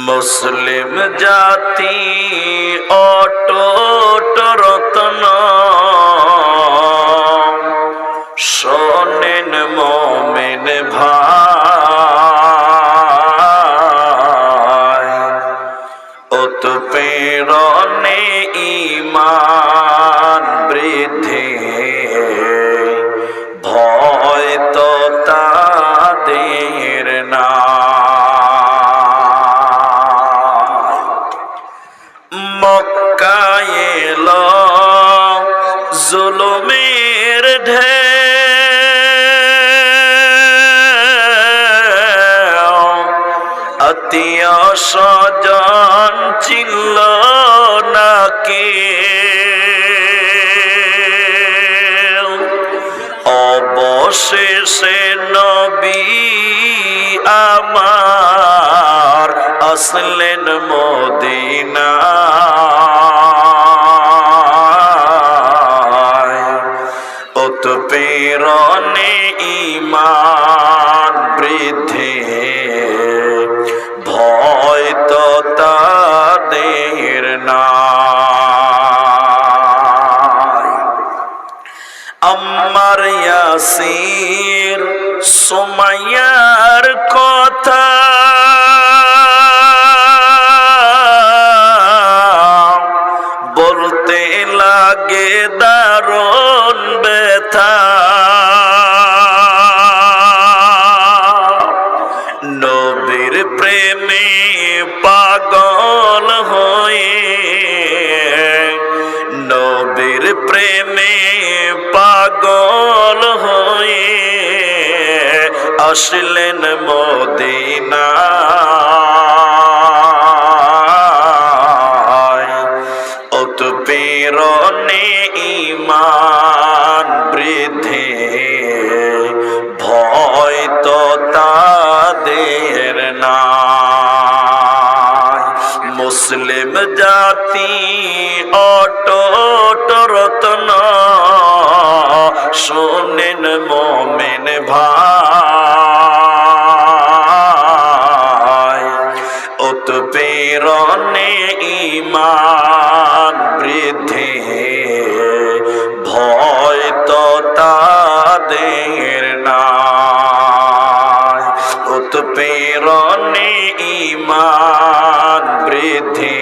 মুসলিম জাতি অটট রতন শোনেন মমেন ভাই অত প্রেরণে ইমান বৃদ্ধি আত্মীয় স্বজন ছিল নাকি? অবশেষে নবী আমার আসলেন মদিনা প্রেরণে ইমান বৃদ্ধি ইয়াসির সুমাইয়ার কথা। বলতে লাগে দারুণ ব্যথা। নবীর প্রেমে পাগল হয়ে নবীর প্রেমে পাগল হয়ে আসলেন মদিনা। অত প্রেরণে ইমান বৃদ্ধি, ভয় তো তাদের না মুসলিম জাতি অটট রতন প্রেরণে ইমান বৃদ্ধি ভয় তো তাদের নাই। প্রেরণে ইমান বৃদ্ধি